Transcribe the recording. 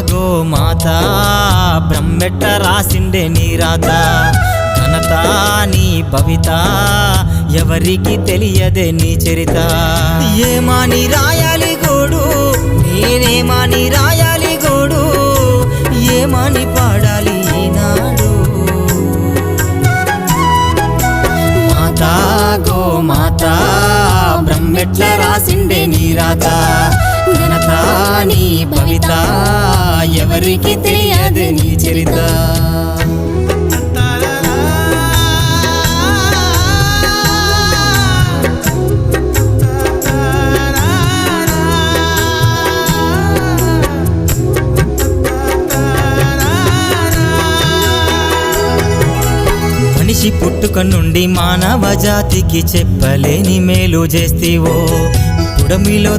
Go మాత బ్రహ్మెట్ట రాసిండే నీ రాత. ఘనత నీ భవిత ఎవరికి తెలియదే నీ చరిత. ఏమాని రాయాలి గోడు నేనేమాని రాయాలి గోడు ఏమని పాడాలి ఈనాడు. మాతా గో మాతా బ్రహ్మెట్ల రాసిండే నీ రాత. ఘనత నీ ఎవరికి తెలియదు నీ చరిత మనిషి పుట్టుక నుండి మానవ జాతికి చెప్పలేని మేలు చేస్తేవో. పుడమిలో